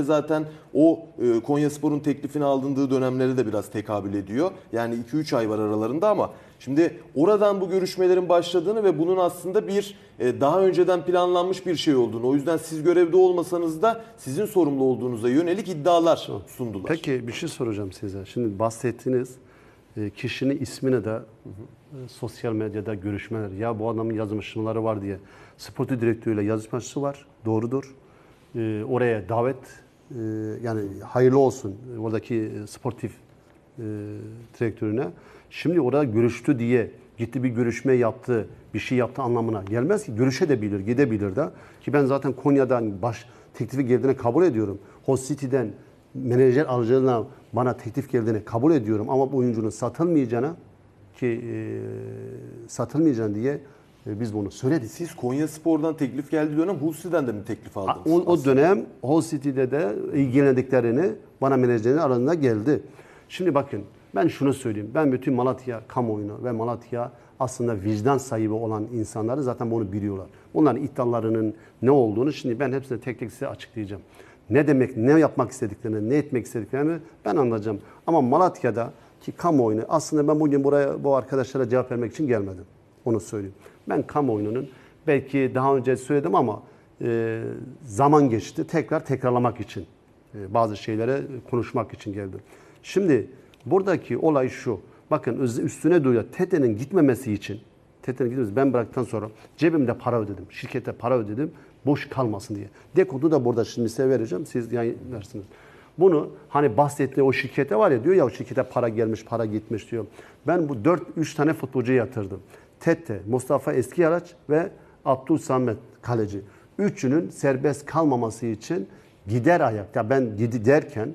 zaten o e, Konyaspor'un teklifini alındığı dönemlere de biraz tekabül ediyor. Yani 2-3 ay var aralarında ama şimdi oradan bu görüşmelerin başladığını ve bunun aslında bir e, daha önceden planlanmış bir şey olduğunu. O yüzden siz görevde olmasanız da sizin sorumlu olduğunuza yönelik iddialar sundular. Peki bir şey soracağım size. Şimdi bahsettiğiniz e, kişinin ismini de e, sosyal medyada görüşmeler ya bu adamın yazmışları var diye sportif direktörüyle yazışması var. Doğrudur. E, oraya davet e, yani hayırlı olsun oradaki e, sportif e, direktörüne. Şimdi orada görüştü diye gitti bir görüşme yaptı, bir şey yaptı anlamına gelmez ki. Görüşebilir, gidebilir de. Ki ben zaten Konya'dan baş teklifi geldiğini kabul ediyorum. Host City'den menajer aracılığıyla bana teklif geldiğini kabul ediyorum. Ama bu oyuncunun satılmayacağına ki e, satılmayacağını diye e, biz bunu söyledik. Siz Konya Spor'dan teklif geldiği dönem Hulsi'den de mi teklif aldınız? O, o dönem Hull City'de de ilgilendiklerini bana menajerin arasında geldi. Şimdi bakın ben şunu söyleyeyim. Ben bütün Malatya kamuoyunu ve Malatya aslında vicdan sahibi olan insanları zaten bunu biliyorlar. Bunların iddialarının ne olduğunu şimdi ben hepsini tek tek size açıklayacağım. Ne demek, ne yapmak istediklerini, ne etmek istediklerini ben anlayacağım. Ama Malatya'da ki kamuoyunu aslında ben bugün buraya bu arkadaşlara cevap vermek için gelmedim. Onu söyleyeyim. Ben kamuoyunun belki daha önce söyledim ama e, zaman geçti. Tekrar tekrarlamak için e, bazı şeylere konuşmak için geldim. Şimdi buradaki olay şu. Bakın üstüne duyuyor. TETE'nin gitmemesi için TETE'nin gitmemesi ben bıraktıktan sonra cebimde para ödedim. Şirkete para ödedim. Boş kalmasın diye. Dekodu da burada şimdi size vereceğim. Siz yayınlarsınız. Bunu hani bahsettiği o şirkete var ya diyor ya o şirkete para gelmiş, para gitmiş diyor. Ben bu 4-3 tane futbolcuya yatırdım. Tete, Mustafa Eskiyaraç ve Abdul Samet Kaleci. Üçünün serbest kalmaması için gider ayak. Ya ben gidi derken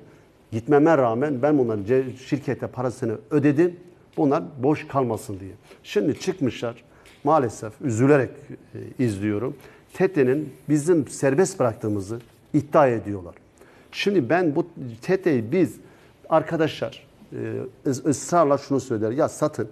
gitmeme rağmen ben bunların şirkete parasını ödedim. Bunlar boş kalmasın diye. Şimdi çıkmışlar maalesef üzülerek e, izliyorum. TETE'nin bizim serbest bıraktığımızı iddia ediyorlar. Şimdi ben bu TETE'yi biz arkadaşlar e, ıs- ısrarla şunu söyler. Ya satın.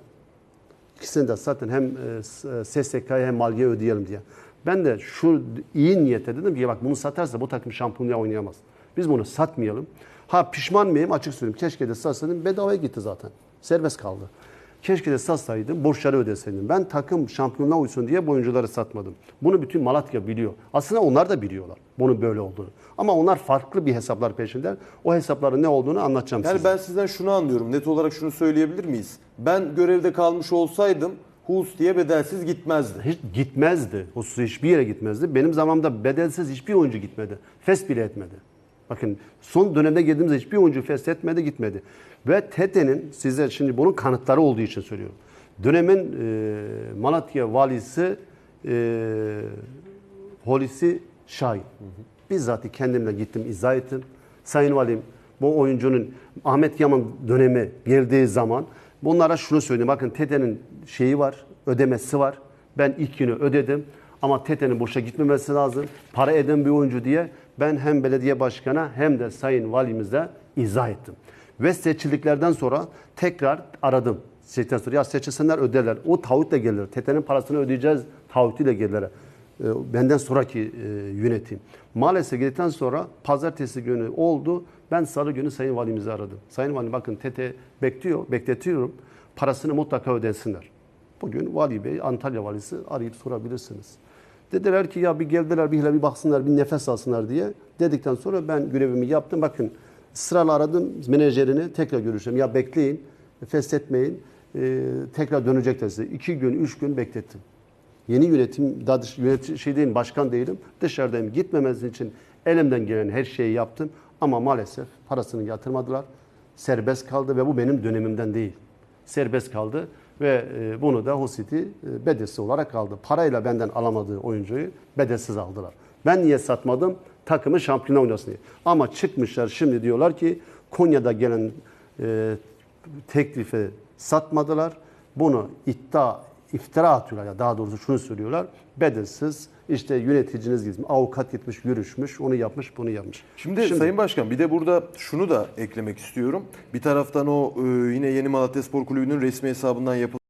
İkisini de satın hem e, s- e, SSK'ya hem Malge'ye ödeyelim diye. Ben de şu iyi niyete dedim ki bak bunu satarsa bu takım şampiyonluğa oynayamaz. Biz bunu satmayalım. Ha pişman mıyım açık söyleyeyim. Keşke de satsaydım bedavaya gitti zaten. Serbest kaldı. Keşke de satsaydım borçları ödeseydim. Ben takım şampiyonluğa uysun diye bu oyuncuları satmadım. Bunu bütün Malatya biliyor. Aslında onlar da biliyorlar bunun böyle olduğunu. Ama onlar farklı bir hesaplar peşindeler. O hesapların ne olduğunu anlatacağım Yani size. ben sizden şunu anlıyorum. Net olarak şunu söyleyebilir miyiz? Ben görevde kalmış olsaydım Huls diye bedelsiz gitmezdi. Hiç gitmezdi. Su hiçbir yere gitmezdi. Benim zamanımda bedelsiz hiçbir oyuncu gitmedi. Fes bile etmedi. Bakın son dönemde geldiğimizde hiçbir oyuncu fes etmedi gitmedi. Ve TETE'nin size şimdi bunun kanıtları olduğu için söylüyorum. Dönemin e, Malatya valisi e, Holisi Şahin. Bizzat kendimle gittim izah ettim. Sayın Valim bu oyuncunun Ahmet Yaman dönemi geldiği zaman bunlara şunu söyleyeyim. Bakın TETE'nin şeyi var, ödemesi var. Ben ilk günü ödedim ama TETE'nin boşa gitmemesi lazım. Para eden bir oyuncu diye ben hem belediye başkanı hem de sayın valimize izah ettim. Ve seçildiklerden sonra tekrar aradım. Seçildikten sonra ya seçilsinler öderler. O taahhütle gelirler. TETE'nin parasını ödeyeceğiz taahhütüyle gelirler. E, benden sonraki e, yönetim. Maalesef gittikten sonra pazartesi günü oldu. Ben salı günü Sayın Valimizi aradım. Sayın Valim bakın TETE bekliyor, bekletiyorum. Parasını mutlaka ödesinler. Bugün Vali Bey, Antalya Valisi arayıp sorabilirsiniz. Dediler ki ya bir geldiler bir hele bir baksınlar, bir nefes alsınlar diye. Dedikten sonra ben görevimi yaptım. Bakın sırayla aradım menajerini tekrar görüşeceğim. Ya bekleyin, feshetmeyin. E, tekrar dönecekler size. İki gün, üç gün beklettim. Yeni yönetim, daha dış, yönetim şey değil, başkan değilim. Dışarıdayım. Gitmemesi için elimden gelen her şeyi yaptım. Ama maalesef parasını yatırmadılar. Serbest kaldı ve bu benim dönemimden değil. Serbest kaldı ve e, bunu da Hositi e, bedelsiz olarak aldı. Parayla benden alamadığı oyuncuyu bedelsiz aldılar. Ben niye satmadım? Takımı şampiyona oynasın diye. Ama çıkmışlar şimdi diyorlar ki Konya'da gelen e, teklifi satmadılar. Bunu iddia, iftira atıyorlar ya daha doğrusu şunu söylüyorlar. Bedelsiz işte yöneticiniz gitmiş, avukat gitmiş, görüşmüş, onu yapmış, bunu yapmış. Şimdi, Sayın Başkan bir de burada şunu da eklemek istiyorum. Bir taraftan o e, yine Yeni Malatya Spor Kulübü'nün resmi hesabından yapılan